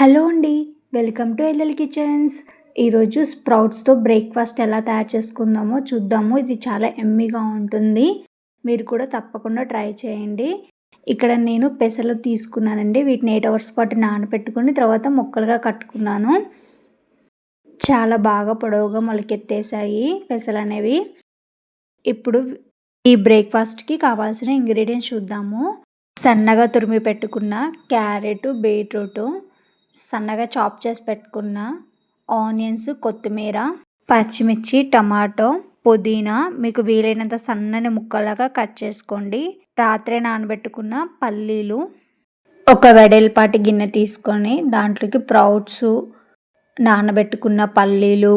Hello అండి welcome to LL kitchens. ఈరోజు స్ప్రౌట్స్తో breakfast ఎలా తయారు చేసుకుందామో చూద్దాము. ఇది చాలా ఎమ్మీగా ఉంటుంది. మీరు కూడా తప్పకుండా ట్రై చేయండి. ఇక్కడ నేను పెసలు తీసుకున్నానండి. వీటిని ఎయిట్ అవర్స్ పాటు నానబెట్టుకుని తర్వాత ముక్కలుగా కట్టుకున్నాను. చాలా బాగా పొడవుగా మొలకెత్తేసాయి పెసలు అనేవి. ఇప్పుడు ఈ బ్రేక్ఫాస్ట్కి కావాల్సిన ఇంగ్రీడియంట్స్ చూద్దాము. సన్నగా తురిమి పెట్టుకున్న క్యారెట్ బీట్రూటు సన్నగా చాప్ చేసి పెట్టుకున్న ఆనియన్స్ కొత్తిమీర పచ్చిమిర్చి టమాటో పుదీనా మీకు వీలైనంత సన్నని ముక్కలాగా కట్ చేసుకోండి. రాత్రి నానబెట్టుకున్న పల్లీలు ఒక వెడల్పాటి గిన్నె తీసుకొని దాంట్లోకి ప్రౌట్స్ నానబెట్టుకున్న పల్లీలు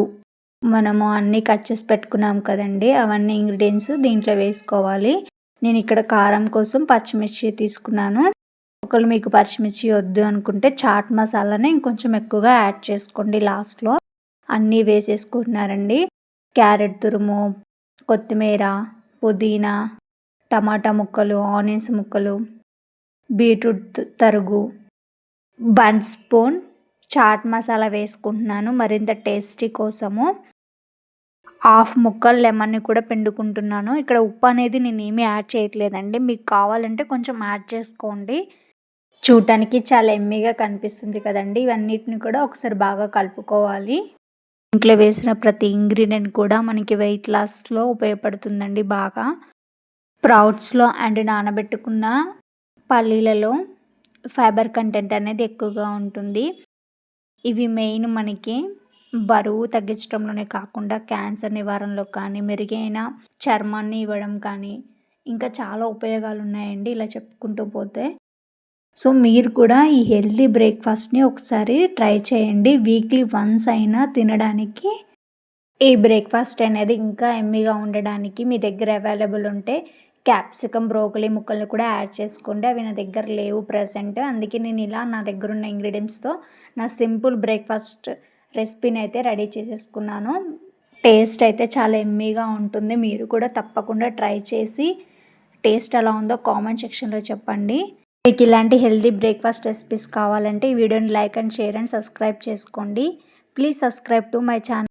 మనము అన్నీ కట్ చేసి పెట్టుకున్నాం కదండి. అవన్నీ ఇంగ్రీడియంట్స్ దీంట్లో వేసుకోవాలి. నేను ఇక్కడ కారం కోసం పచ్చిమిర్చి తీసుకున్నాను. ఒకవేళ మీకు పచ్చిమిర్చి వద్దు అనుకుంటే చాట్ మసాలానే ఇంకొంచెం ఎక్కువగా యాడ్ చేసుకోండి లాస్ట్లో. అన్నీ వేసేసుకుంటున్నారండి. క్యారెట్ తురుము కొత్తిమీర పుదీనా టమాటా ముక్కలు ఆనియన్స్ ముక్కలు బీట్రూట్ తరుగు బన్ స్పూన్ చాట్ మసాలా వేసుకుంటున్నాను. మరింత టేస్టీ కోసము. హాఫ్ ముక్కలు లెమన్ని కూడా పిండుకుంటున్నాను. ఇక్కడ ఉప్పు అనేది నేను ఏమీ యాడ్ చేయట్లేదండి. మీకు కావాలంటే కొంచెం యాడ్ చేసుకోండి. చూడటానికి చాలా ఎమ్మిగా కనిపిస్తుంది కదండి. ఇవన్నిటిని కూడా ఒకసారి బాగా కలుపుకోవాలి. ఇంట్లో వేసిన ప్రతి ఇంగ్రీడియంట్ కూడా మనకి వెయిట్ లాస్లో ఉపయోగపడుతుందండి బాగా. స్ప్రౌట్స్లో అండ్ నానబెట్టుకున్న పల్లీలలో ఫైబర్ కంటెంట్ అనేది ఎక్కువగా ఉంటుంది. ఇవి మెయిన్ మనకి బరువు తగ్గించడంలోనే కాకుండా క్యాన్సర్ నివారణలో కానీ మెరుగైన చర్మాన్ని ఇవ్వడం కానీ ఇంకా చాలా ఉపయోగాలు ఉన్నాయండి ఇలా చెప్పుకుంటూ పోతే. సో మీరు కూడా ఈ హెల్దీ బ్రేక్ఫాస్ట్ని ఒకసారి ట్రై చేయండి. వీక్లీ వన్స్ అయినా తినడానికి ఈ బ్రేక్ఫాస్ట్ అనేది ఇంకా ఎమ్మిగా ఉండడానికి మీ దగ్గర అవైలబుల్ ఉంటే క్యాప్సికమ్ బ్రోకలీ ముక్కల్ని కూడా యాడ్ చేసుకోండి. అవి నా దగ్గర లేవు ప్రజెంట్. అందుకే నేను ఇలా నా దగ్గర ఉన్న ఇంగ్రీడియంట్స్తో నా సింపుల్ బ్రేక్ఫాస్ట్ రెసిపీని అయితే రెడీ చేసేసుకున్నాను. టేస్ట్ అయితే చాలా ఎమ్మీగా ఉంటుంది. మీరు కూడా తప్పకుండా ట్రై చేసి టేస్ట్ ఎలా ఉందో కామెంట్ సెక్షన్లో చెప్పండి. మీకు ఇలాంటి హెల్దీ బ్రేక్ఫాస్ట్ రెసిపీస్ కావాలంటే ఈ వీడియోని like and share and subscribe చేసుకోండి. Please subscribe to my channel.